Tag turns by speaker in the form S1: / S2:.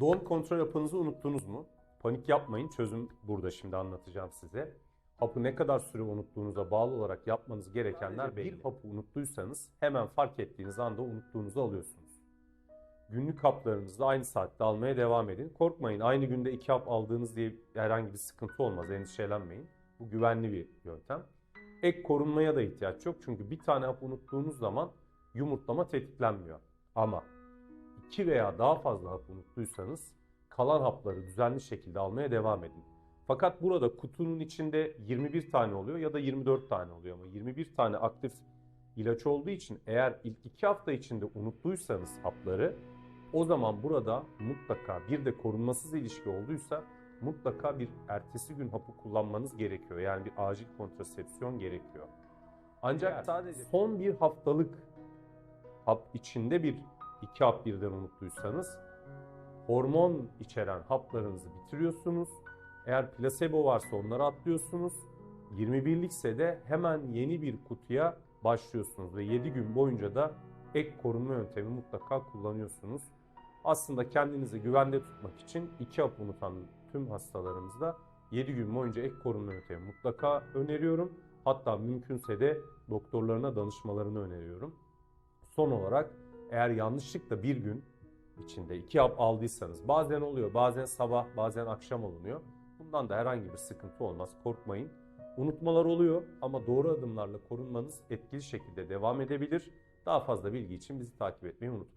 S1: Doğum kontrol hapınızı unuttunuz mu? Panik yapmayın. Çözüm burada şimdi anlatacağım size. Hapı ne kadar süre unuttuğunuza bağlı olarak yapmanız gerekenler belli. Bir hapı unuttuysanız hemen fark ettiğiniz anda unuttuğunuzu alıyorsunuz. Günlük haplarınızı aynı saatte almaya devam edin. Korkmayın aynı günde iki hap aldığınız diye herhangi bir sıkıntı olmaz. Endişelenmeyin. Bu güvenli bir yöntem. Ek korunmaya da ihtiyaç yok. Çünkü bir tane hap unuttuğunuz zaman yumurtlama tetiklenmiyor. Ama iki veya daha fazla hap unuttuysanız kalan hapları düzenli şekilde almaya devam edin. Fakat burada kutunun içinde 21 tane oluyor ya da 24 tane oluyor ama 21 tane aktif ilaç olduğu için eğer ilk iki hafta içinde unuttuysanız hapları o zaman burada mutlaka bir de korunmasız ilişki olduysa mutlaka bir ertesi gün hapı kullanmanız gerekiyor. Yani bir acil kontrasepsiyon gerekiyor. Ancak sadece son bir haftalık hap içinde bir iki hap birden unuttuysanız hormon içeren haplarınızı bitiriyorsunuz. Eğer plasebo varsa onları atlıyorsunuz. 21'likse de hemen yeni bir kutuya başlıyorsunuz ve 7 gün boyunca da ek korunma yöntemi mutlaka kullanıyorsunuz. Aslında kendinizi güvende tutmak için iki hap unutan tüm hastalarımızda 7 gün boyunca ek korunma yöntemi mutlaka öneriyorum. Hatta mümkünse de doktorlarına danışmalarını öneriyorum. Son olarak eğer yanlışlıkla bir gün içinde iki hap aldıysanız bazen oluyor bazen sabah bazen akşam olunuyor. Bundan da herhangi bir sıkıntı olmaz korkmayın. Unutmalar oluyor ama doğru adımlarla korunmanız etkili şekilde devam edebilir. Daha fazla bilgi için bizi takip etmeyi unutmayın.